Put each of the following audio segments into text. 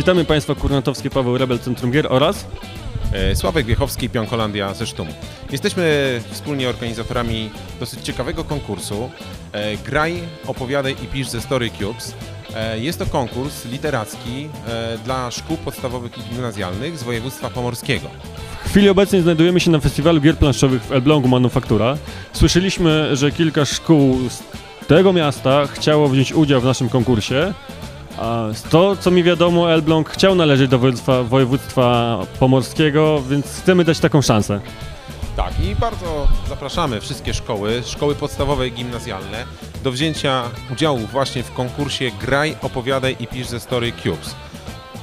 Witamy Państwa, Kurnatowskie Paweł Rebel Centrum Gier oraz E, Sławek Wiechowski, Pionkolandia ze Sztumu. Jesteśmy wspólnie organizatorami dosyć ciekawego konkursu e, Graj, opowiadaj i pisz ze Story Cubes. E, Jest to konkurs literacki dla szkół podstawowych i gimnazjalnych z województwa pomorskiego. W chwili obecnej znajdujemy się na festiwalu gier planszowych w Elblągu Manufaktura. Słyszeliśmy, że kilka szkół z tego miasta chciało wziąć udział w naszym konkursie. Z to, co mi wiadomo, Elbląg chciał należeć do województwa, województwa pomorskiego, więc chcemy dać taką szansę. Tak, i bardzo zapraszamy wszystkie szkoły, szkoły podstawowe i gimnazjalne do wzięcia udziału właśnie w konkursie Graj, opowiadaj i pisz ze Story Cubes.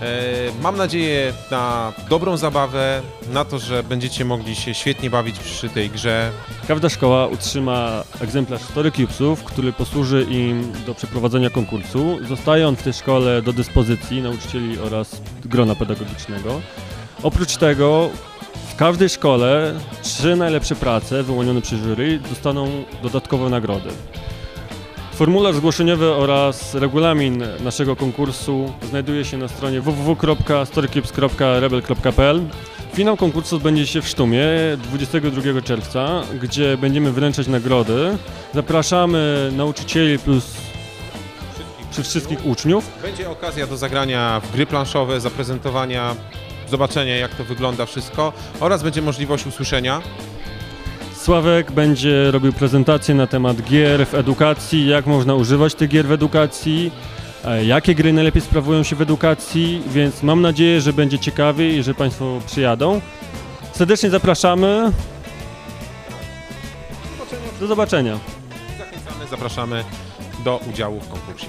E, Mam nadzieję na dobrą zabawę, na to, że będziecie mogli się świetnie bawić przy tej grze. Każda szkoła utrzyma egzemplarz Story Cubesów, który posłuży im do przeprowadzenia konkursu, zostając w tej szkole do dyspozycji nauczycieli oraz grona pedagogicznego. Oprócz tego w każdej szkole trzy najlepsze prace wyłonione przez jury dostaną dodatkowe nagrody. Formularz zgłoszeniowy oraz regulamin naszego konkursu znajduje się na stronie www.storycubes.rebel.pl Finał konkursu odbędzie się w Sztumie 22 czerwca, gdzie będziemy wręczać nagrody. Zapraszamy nauczycieli plus przy wszystkich uczniów. Będzie okazja do zagrania w gry planszowe, zaprezentowania, zobaczenia jak to wygląda wszystko oraz będzie możliwość usłyszenia. Sławek będzie robił prezentację na temat gier w edukacji, jak można używać tych gier w edukacji, e, jakie gry najlepiej sprawują się w edukacji, więc mam nadzieję, że będzie ciekawie i że Państwo przyjadą. Serdecznie zapraszamy. Do zobaczenia. Zachęcamy, zapraszamy do udziału w konkursie.